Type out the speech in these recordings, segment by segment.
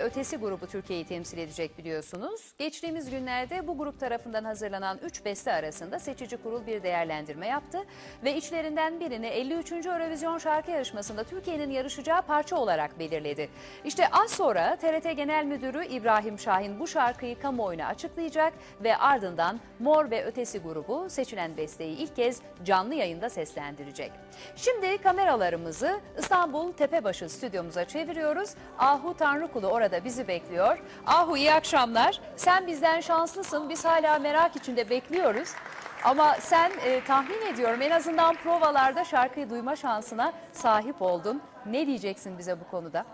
Ötesi grubu Türkiye'yi temsil edecek biliyorsunuz. Geçtiğimiz günlerde bu grup tarafından hazırlanan 3 beste arasında seçici kurul bir değerlendirme yaptı ve içlerinden birini 53. Eurovision şarkı yarışmasında Türkiye'nin yarışacağı parça olarak belirledi. İşte az sonra TRT Genel Müdürü İbrahim Şahin bu şarkıyı kamuoyuna açıklayacak ve ardından Mor ve Ötesi grubu seçilen besteyi ilk kez canlı yayında seslendirecek. Şimdi kameralarımızı İstanbul Tepebaşı stüdyomuza çeviriyoruz. Ahu Tanrıkulu orada bizi bekliyor. Ahu iyi akşamlar. Sen bizden şanslısın. Biz hala merak içinde bekliyoruz. Ama sen e, tahmin ediyorum en azından provalarda şarkıyı duyma şansına sahip oldun. Ne diyeceksin bize bu konuda?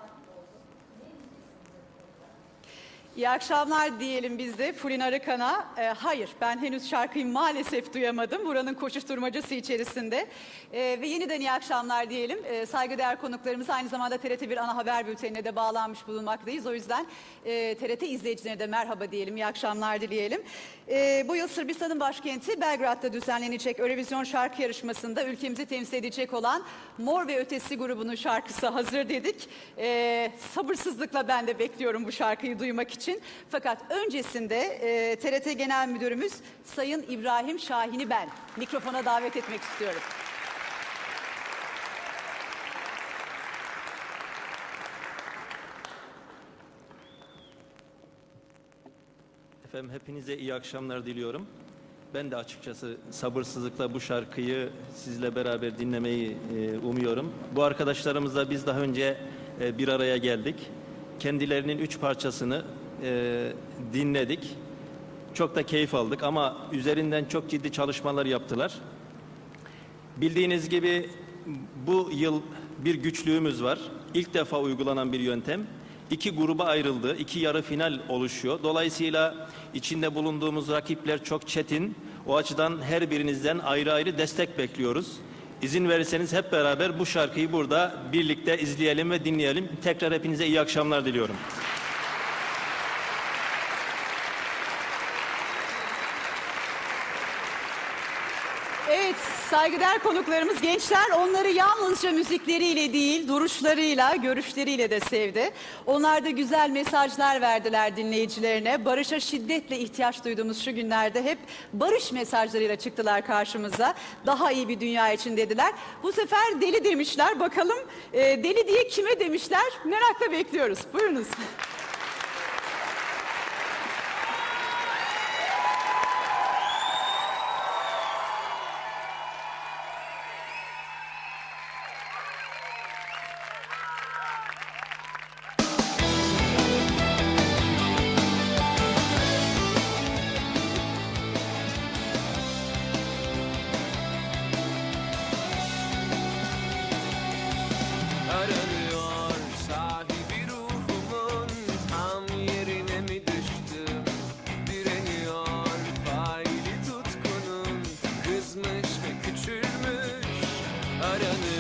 İyi akşamlar diyelim biz de Fulin Arıkan'a. Ee, hayır ben henüz şarkıyı maalesef duyamadım buranın koşuşturmacası içerisinde. Ee, ve yeniden iyi akşamlar diyelim. Ee, saygıdeğer konuklarımız aynı zamanda TRT1 ana haber bültenine de bağlanmış bulunmaktayız. O yüzden e, TRT izleyicilerine de merhaba diyelim, iyi akşamlar dileyelim. Ee, bu yıl Sırbistan'ın başkenti Belgrad'da düzenlenecek Eurovision şarkı yarışmasında ülkemizi temsil edecek olan Mor ve Ötesi grubunun şarkısı hazır dedik. Ee, sabırsızlıkla ben de bekliyorum bu şarkıyı duymak için. Fakat öncesinde e, TRT Genel Müdürümüz Sayın İbrahim Şahin'i ben mikrofona davet etmek istiyorum. Efendim hepinize iyi akşamlar diliyorum. Ben de açıkçası sabırsızlıkla bu şarkıyı sizle beraber dinlemeyi e, umuyorum. Bu arkadaşlarımızla biz daha önce e, bir araya geldik. Kendilerinin üç parçasını e, dinledik. Çok da keyif aldık ama üzerinden çok ciddi çalışmalar yaptılar. Bildiğiniz gibi bu yıl bir güçlüğümüz var. İlk defa uygulanan bir yöntem. İki gruba ayrıldı, iki yarı final oluşuyor. Dolayısıyla içinde bulunduğumuz rakipler çok çetin. O açıdan her birinizden ayrı ayrı destek bekliyoruz. İzin verirseniz hep beraber bu şarkıyı burada birlikte izleyelim ve dinleyelim. Tekrar hepinize iyi akşamlar diliyorum. Evet saygıdeğer konuklarımız gençler onları yalnızca müzikleriyle değil duruşlarıyla görüşleriyle de sevdi. Onlar da güzel mesajlar verdiler dinleyicilerine. Barışa şiddetle ihtiyaç duyduğumuz şu günlerde hep barış mesajlarıyla çıktılar karşımıza. Daha iyi bir dünya için dediler. Bu sefer deli demişler bakalım e, deli diye kime demişler merakla bekliyoruz. Buyurunuz. 하려는